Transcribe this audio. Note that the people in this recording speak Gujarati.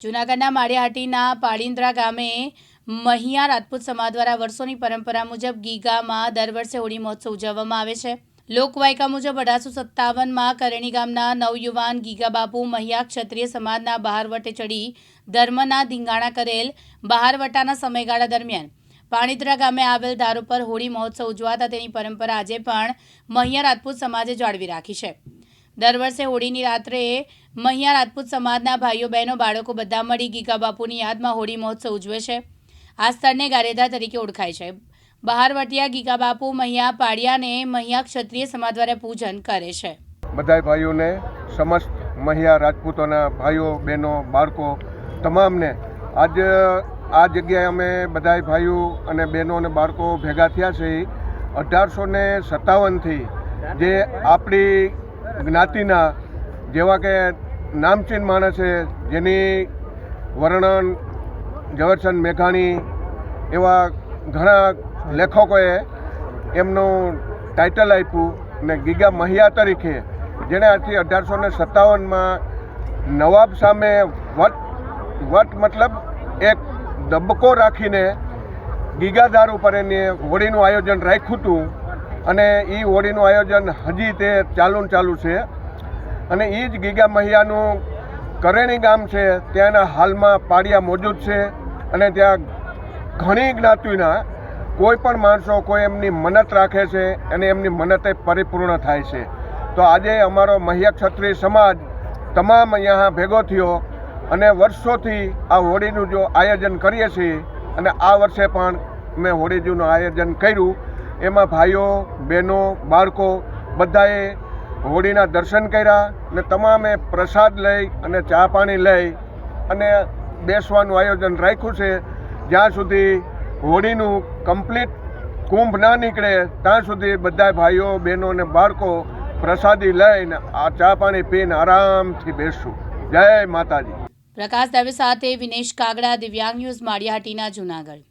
જૂનાગઢના માળિયાહાટીના પાળિન્દ્રા ગામે મહિયા રાજપૂત સમાજ દ્વારા વર્ષોની પરંપરા મુજબ ગીગામાં દર વર્ષે હોળી મહોત્સવ ઉજવવામાં આવે છે. લોકવાયકા મુજબ અઢારસો સત્તાવનમાં કરણી ગામના નવયુવાન ગીગા બાપુ મહિયા ક્ષત્રિય સમાજના બહારવટે ચડી ધર્મના ધીંગાણા કરેલ બહારવટાના સમયગાળા દરમિયાન પાણીદ્રા ગામે આવેલ ધાર ઉપર હોળી મહોત્સવ ઉજવાતા તેની પરંપરા આજે પણ મહિયા રાજપૂત સમાજે જાળવી રાખી છે. દર વર્ષે હોળીની રાત્રે મહિયા રાજપૂત સમાજના ભાઈઓ, બહેનો, બાળકો બધા મળી ગીગા બાપુની યાદમાં હોળી મહોત્સવ ઉજવે છે. આ સ્થળને ગારેધા તરીકે ઓળખાય છે. બહારવટિયા ગીગા બાપુ મહિયા પાડિયાને મહિયા ક્ષત્રિય સમાજ દ્વારા પૂજન કરે છે. બધાય ભાઈઓને સમસ્ત મહિયા રાજપૂતોના ભાઈઓ, બહેનો, બાળકો તમામને આજ, આ જગ્યાએ અમે બધાય ભાઈઓ અને બહેનો અને બાળકો ભેગા થયા છે. અઢારસો ને સત્તાવનથી જે આપણી જ્ઞાતિના, જેવા કે નામચીન માણસ છે જેની વર્ણન ઝવેરચંદ મેઘાણી એવા ઘણા લેખકોએ એમનું ટાઇટલ આપ્યું ને ગીગા મહિયા તરીકે, જેણે આથી અઢારસો ને સત્તાવનમાં નવાબ સામે વટ વટ મતલબ એક દબકો રાખીને ગીગાધાર ઉપર એની હોળીનું આયોજન રાખ્યું હતું. અને એ હોળીનું આયોજન હજી તે ચાલુ ચાલુ છે. અને એ જ ગીગા મહિયાનું કરેણી ગામ છે. ત્યાંના હાલમાં પાડિયા મોજૂદ છે અને ત્યાં ઘણી જ્ઞાતિના કોઈ પણ માણસો કોઈ એમની મન્નત રાખે છે અને એમની મન્નતે પરિપૂર્ણ થાય છે. તો આજે અમારો મહિયા ક્ષત્રિય સમાજ તમામ અહીંયા ભેગો થયો અને વર્ષોથી આ હોળીનું જો આયોજન કરીએ છીએ અને આ વર્ષે પણ મેં હોળીજીનું આયોજન કર્યું. એમાં ભાઈઓ, બહેનો, બાળકો બધાએ હોળીના દર્શન કર્યા અને તમામે પ્રસાદ લઈ અને ચા પાણી લઈ અને બેસવાનું આયોજન રાખ્યું છે. જ્યાં સુધી હોળીનું કમ્પ્લીટ કુંભ ના નીકળે, ત્યાં સુધી બધા ભાઈઓ, બહેનો અને બાળકો પ્રસાદી લઈને આ ચા પાણી પીને આરામથી બેસશું. જય માતાજી. પ્રકાશ દવે સાથે વિનેશ કાગડા, દિવ્યાંગ ન્યૂઝ, માળિયાહાટીના જૂનાગઢ.